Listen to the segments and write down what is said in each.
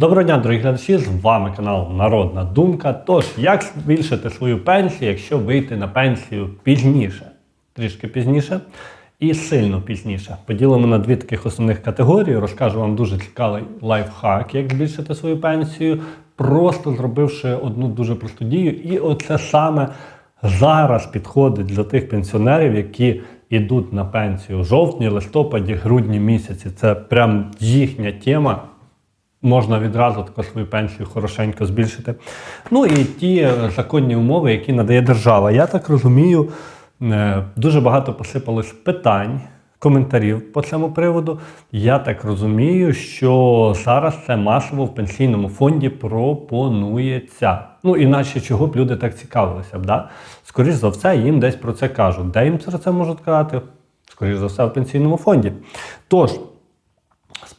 Доброго дня, дорогі глядачі! З вами канал Народна Думка. Тож, як збільшити свою пенсію, якщо вийти на пенсію пізніше, трішки пізніше і сильно пізніше. Поділимо на дві таких основних категорії. Розкажу вам дуже цікавий лайфхак, як збільшити свою пенсію, просто зробивши одну дуже просту дію. І оце саме зараз підходить для тих пенсіонерів, які йдуть на пенсію в жовтні, листопаді, грудні місяці. Це прям їхня тема можна відразу таку свою пенсію хорошенько збільшити. Ну і ті е, законні умови, які надає держава. Я так розумію, е, дуже багато посипалось питань. Коментарів по цьому приводу. Я так розумію, що зараз це масово в пенсійному фонді пропонується. Ну, іначе чого б люди так цікавилися б, да? Скоріше за все, їм десь про це кажуть. Де їм про це можуть казати? Скоріше за все, в пенсійному фонді. Тож,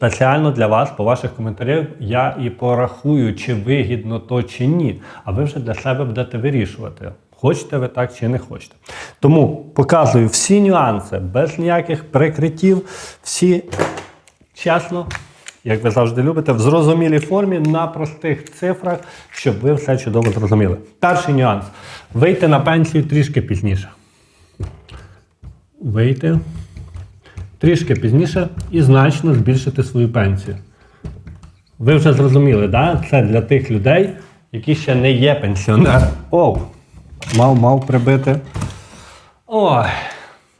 Спеціально для вас, по ваших коментарях, я і порахую, чи вигідно то чи ні. А ви вже для себе будете вирішувати, хочете ви так чи не хочете. Тому показую всі нюанси, без ніяких прикриттів, всі чесно, як ви завжди любите, в зрозумілій формі на простих цифрах, щоб ви все чудово зрозуміли. Перший нюанс: вийти на пенсію трішки пізніше. Вийти трішки пізніше і значно збільшити свою пенсію. Ви вже зрозуміли, да? це для тих людей, які ще не є пенсіонерами. Оу, мав мав прибити. Ой.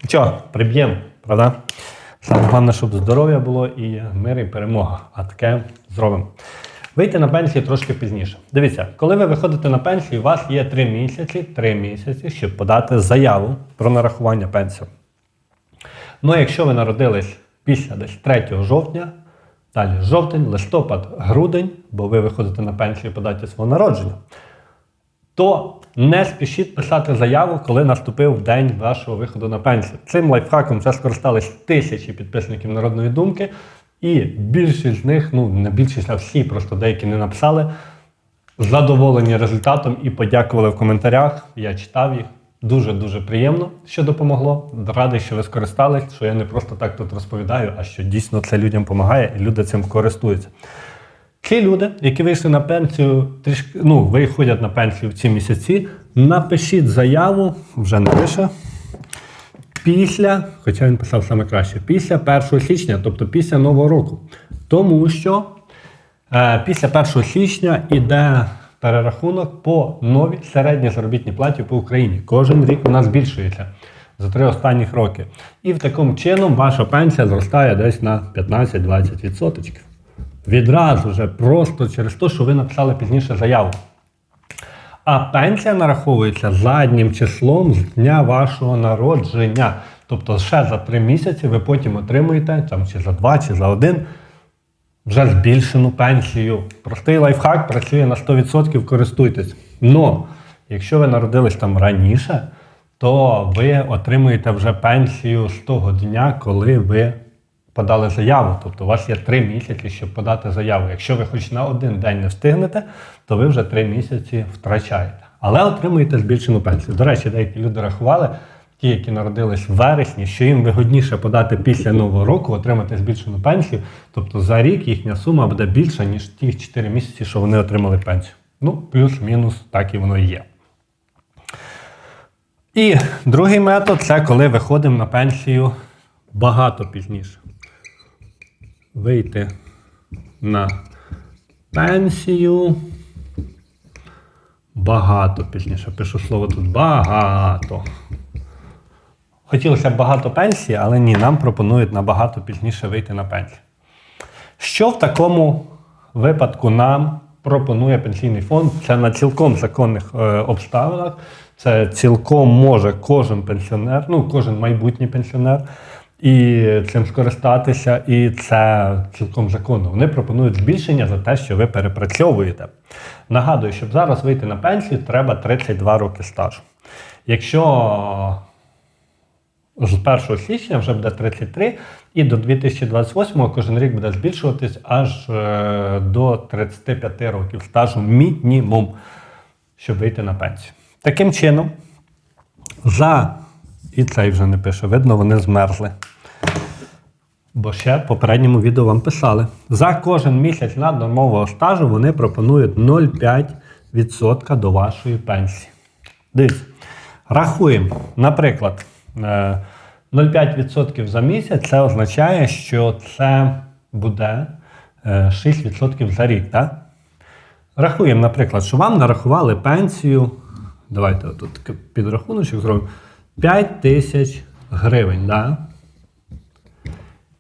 Що, приб'ємо, правда? Саме головне, щоб здоров'я було і мир, і перемога. А таке зробимо. Вийти на пенсію трошки пізніше. Дивіться, коли ви виходите на пенсію, у вас є 3 місяці, 3 місяці, щоб подати заяву про нарахування пенсії. Ну, якщо ви народились після десь 3 жовтня, далі жовтень, листопад, грудень, бо ви виходите на пенсію по даті свого народження, то не спішіть писати заяву, коли наступив день вашого виходу на пенсію. Цим лайфхаком вже скористались тисячі підписників народної думки, і більшість з них, ну не більшість, а всі, просто деякі не написали, задоволені результатом і подякували в коментарях. Я читав їх. Дуже-дуже приємно, що допомогло. Радий, що ви скористались, що я не просто так тут розповідаю, а що дійсно це людям допомагає і люди цим користуються. Ті люди, які вийшли на пенсію, трішки, ну, виходять на пенсію в ці місяці, напишіть заяву, вже не пише. Після, хоча він писав саме краще, після 1 січня, тобто після Нового року. Тому що е, після 1 січня іде перерахунок по новій середній заробітній платі по Україні. Кожен рік вона збільшується за три останніх роки. І в такому чином ваша пенсія зростає десь на 15-20%. Відразу вже просто через те, що ви написали пізніше заяву. А пенсія нараховується заднім числом з дня вашого народження. Тобто ще за три місяці ви потім отримуєте, там, чи за два, чи за один, вже збільшену пенсію. Простий лайфхак працює на 100%, користуйтесь. Но якщо ви народились там раніше, то ви отримуєте вже пенсію з того дня, коли ви подали заяву. Тобто у вас є три місяці, щоб подати заяву. Якщо ви хоч на один день не встигнете, то ви вже три місяці втрачаєте. Але отримуєте збільшену пенсію. До речі, деякі люди рахували, ті, які народились в вересні, що їм вигодніше подати після нового року, отримати збільшену пенсію. Тобто за рік їхня сума буде більша, ніж ті 4 місяці, що вони отримали пенсію. Ну, плюс-мінус, так і воно і є. І другий метод це коли виходимо на пенсію багато пізніше. Вийти на пенсію. Багато пізніше. Пишу слово тут багато. Хотілося б багато пенсії, але ні, нам пропонують набагато пізніше вийти на пенсію. Що в такому випадку нам пропонує пенсійний фонд? Це на цілком законних е, обставинах. Це цілком може кожен пенсіонер, ну кожен майбутній пенсіонер і цим скористатися, і це цілком законно. Вони пропонують збільшення за те, що ви перепрацьовуєте. Нагадую, щоб зараз вийти на пенсію, треба 32 роки стажу. Якщо з 1 січня вже буде 33, і до 2028 кожен рік буде збільшуватись аж е, до 35 років стажу мінімум, щоб вийти на пенсію. Таким чином, за і цей вже не пише, видно, вони змерзли. Бо ще в попередньому відео вам писали. За кожен місяць наднормового стажу вони пропонують 0,5% до вашої пенсії. Дивіться, рахуємо. Наприклад, е, 0,5% за місяць це означає, що це буде е, 6% за рік. Так? Рахуємо, наприклад, що вам нарахували пенсію. Давайте тут підрахуночок зробимо. 5 тисяч гривень. Да?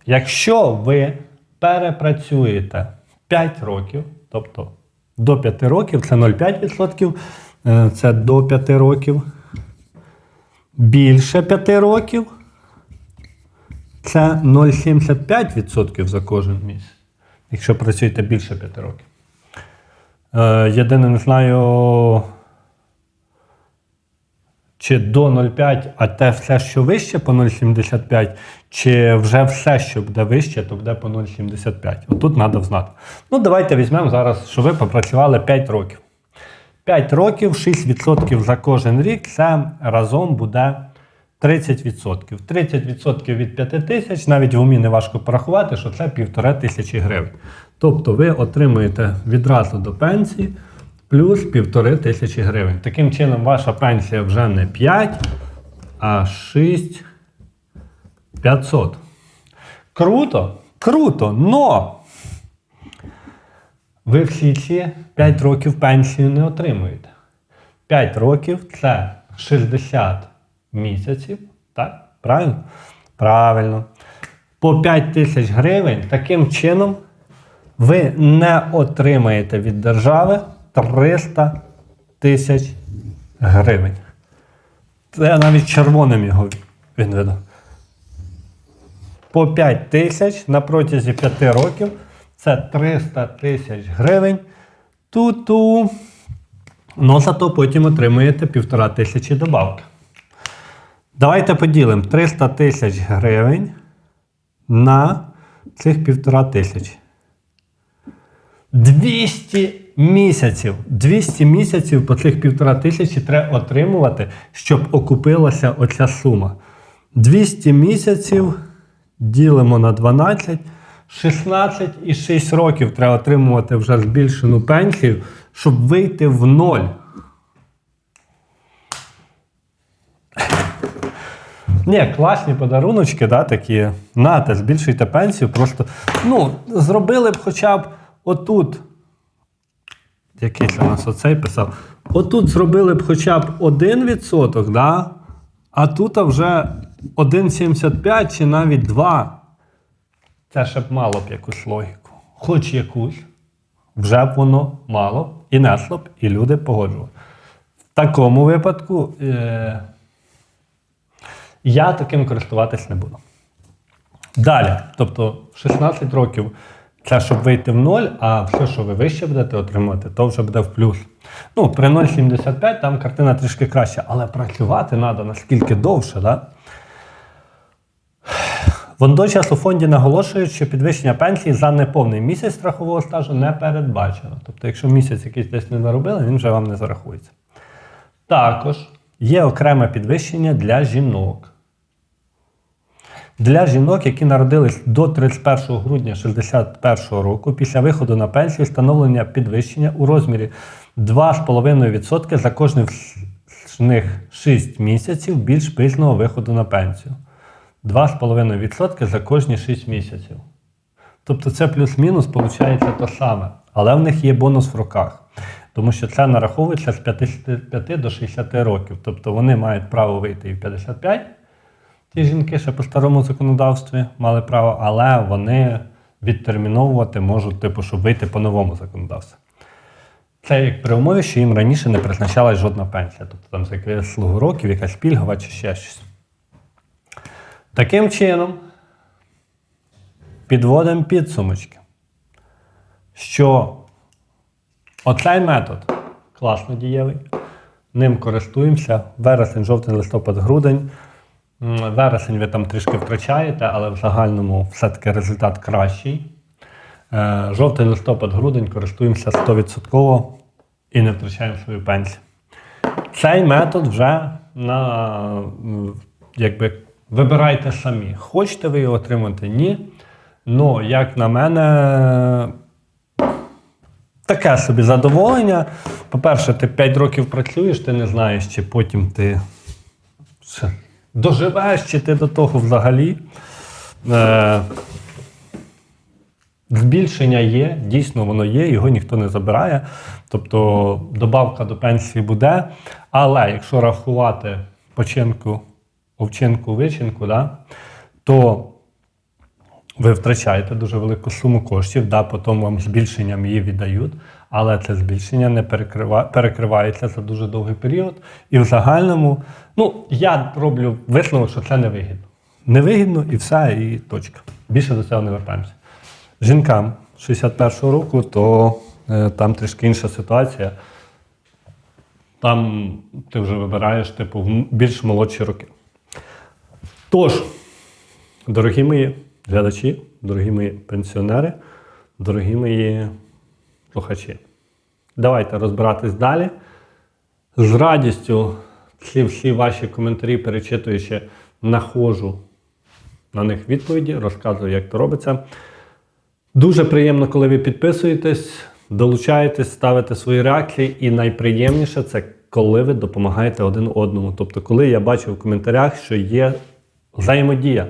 Якщо ви перепрацюєте 5 років, тобто до 5 років, це 0,5%, е, це до 5 років. Більше 5 років, це 0,75% за кожен місяць, якщо працюєте більше 5 років. Е, Єдине, не знаю, чи до 0,5, а те все, що вище по 0,75, чи вже все, що буде вище, то буде по 0,75. Отут треба знати. Ну, давайте візьмемо зараз, що ви попрацювали 5 років. 5 років, 6% за кожен рік, це разом буде 30%. 30% від 5 тисяч, навіть в умі не важко порахувати, що це півтора тисячі гривень. Тобто ви отримуєте відразу до пенсії плюс півтори тисячі гривень. Таким чином, ваша пенсія вже не 5, а 6 500. Круто, круто, но ви всі ці 5 років пенсію не отримуєте. 5 років це 60 місяців. Так? Правильно? Правильно. По 5 тисяч гривень таким чином ви не отримаєте від держави 300 тисяч гривень. Це навіть червоним його він. По 5 тисяч на протязі 5 років це 300 тисяч гривень. Ту-ту. Ну, зато потім отримуєте півтора тисячі добавки. Давайте поділимо 300 тисяч гривень на цих півтора тисячі. 200 місяців. 200 місяців по цих півтора тисячі треба отримувати, щоб окупилася оця сума. 200 місяців ділимо на 12. 16 і 6 років треба отримувати вже збільшену пенсію, щоб вийти в ноль. Ні, класні подаруночки, да, такі. Нате, збільшуйте пенсію. Просто ну, зробили б хоча б отут. Якийсь у нас оцей писав. Отут зробили б хоча б 1%, да? а тут вже 1,75 чи навіть 2. Це ще б мало б якусь логіку. Хоч якусь, вже б воно мало і несло б, і люди погоджували. В такому випадку е- я таким користуватись не буду. Далі, тобто 16 років це щоб вийти в ноль, а все, що ви вище будете отримувати, то вже буде в плюс. Ну, при 0,75 там картина трішки краща, але працювати треба наскільки довше. Да? Водночас у фонді наголошують, що підвищення пенсії за неповний місяць страхового стажу не передбачено. Тобто, якщо місяць якийсь десь не наробили, він вже вам не зарахується. Також є окреме підвищення для жінок. Для жінок, які народились до 31 грудня 61 року, після виходу на пенсію встановлення підвищення у розмірі 2,5% за кожних 6 місяців більш пізнього виходу на пенсію. 2,5% за кожні 6 місяців. Тобто це плюс-мінус виходить те саме. Але в них є бонус в роках. Тому що це нараховується з 55 до 60 років. Тобто вони мають право вийти і в 55. Ті жінки ще по старому законодавстві мали право, але вони відтерміновувати можуть, типу, щоб вийти по новому законодавству. Це як при умові, що їм раніше не призначалась жодна пенсія. Тобто там за якийсь слугу років, якась пільгова чи ще щось. Таким чином, підводимо підсумочки, що оцей метод класно дієвий, ним користуємося. Вересень, жовтень, листопад, грудень. Вересень ви там трішки втрачаєте, але в загальному все-таки результат кращий. Е, Жовтень, листопад, грудень користуємося 100% і не втрачаємо свою пенсію. Цей метод вже на якби вибирайте самі. Хочете ви його отримати? Ні. Ну, як на мене, таке собі задоволення. По-перше, ти 5 років працюєш, ти не знаєш, чи потім ти доживеш, чи ти до того взагалі. Е, збільшення є, дійсно воно є, його ніхто не забирає. Тобто добавка до пенсії буде. Але якщо рахувати починку, овчинку, вичинку, да, то ви втрачаєте дуже велику суму коштів, да, потім вам збільшенням її віддають, але це збільшення не перекрива, перекривається за дуже довгий період. І в загальному, ну, я роблю висновок, що це невигідно. Невигідно і все, і точка. Більше до цього не вертаємося. Жінкам 61-го року, то е, там трішки інша ситуація. Там ти вже вибираєш типу, в більш молодші роки. Тож, Дорогі мої глядачі, дорогі мої пенсіонери, дорогі мої слухачі, давайте розбиратись далі. З радістю ці всі ваші коментарі, перечитуючи, находжу на них відповіді, розказую, як це робиться. Дуже приємно, коли ви підписуєтесь, долучаєтесь, ставите свої реакції. І найприємніше це коли ви допомагаєте один одному. Тобто, коли я бачу в коментарях, що є взаємодія.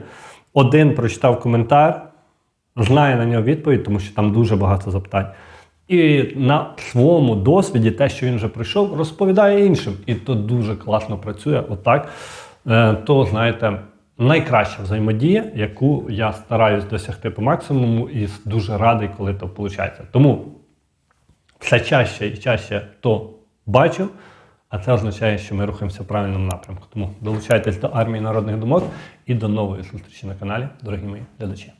Один прочитав коментар, знає на нього відповідь, тому що там дуже багато запитань. І на своєму досвіді, те, що він вже пройшов, розповідає іншим. І то дуже класно працює. Отак. Е, То, знаєте, найкраща взаємодія, яку я стараюсь досягти по максимуму, і дуже радий, коли то виходить. Тому все чаще і чаще то бачу, а це означає, що ми рухаємося в правильному напрямку. Тому долучайтесь до армії народних думок і до нової зустрічі на каналі, дорогі мої глядачі.